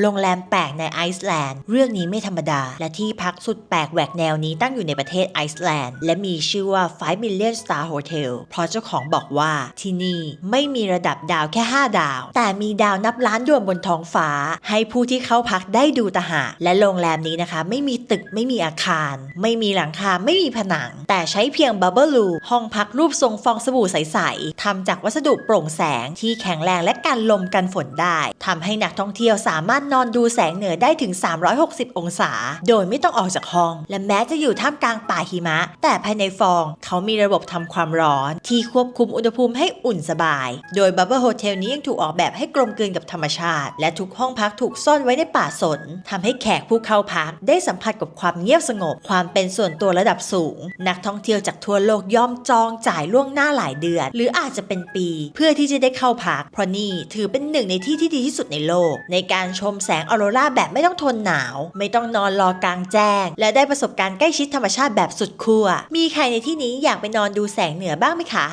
โรงแรมแปลกในไอซ์แลนด์ เรื่องนี้ไม่ธรรมดา และที่พักสุดแปลกแหวกแนวนี้ตั้งอยู่ในประเทศไอซ์แลนด์ และมีชื่อว่า 5 Million Star Hotel เพราะเจ้าของบอกว่าที่นี่ไม่มีระดับดาวแค่ 5 ดาว แต่มีดาวนับล้านดวงบนท้องฟ้า ให้ผู้ที่เข้าพักได้ดูตาหา และโรงแรมนี้นะคะ ไม่มีตึกไม่มีอาคาร ไม่มีหลังคาไม่มีผนัง แต่ใช้เพียงบับเบิลลูห้องพักรูปทรงฟองสบู่ใสๆทำจากวัสดุโปร่งแสงที่แข็งแรงและกันลมกันฝนได้ทำให้นักท่องเที่ยวสามารถนอนดูแสงเหนือได้ถึง 360 องศา โดยไม่ต้องออกจากห้อง และแม้จะอยู่ท่ามกลางป่าหิมะ แต่ภายในฟองเขามีระบบทำความร้อน ที่ควบคุมอุณหภูมิให้อุ่นสบาย โดยบับเบิลโฮเทลนี้ยังถูกออกแบบให้กลมกลืนกับธรรมชาติ และทุกห้องพักถูกซ่อนไว้ในป่าสนทำให้แขกผู้เข้าพักได้สัมผัสกับความเงียบสงบ ความเป็นส่วนตัวระดับสูง นักท่องเที่ยวจากทั่วโลกย่อมจองจ่ายล่วงหน้าหลายเดือน หรืออาจจะเป็นปี เพื่อที่จะได้เข้าพักเพราะนี่ถือเป็นหนึ่งในที่ที่ดีที่สุดในโลก ในการชมมแสงออโรราแบบไม่ต้องทนหนาว ไม่ต้องนอนรอกลางแจ้ง และได้ประสบการณ์ใกล้ชิดธรรมชาติแบบสุดขั้วมีใครในที่นี้อยากไปนอนดูแสงเหนือบ้างไหมคะ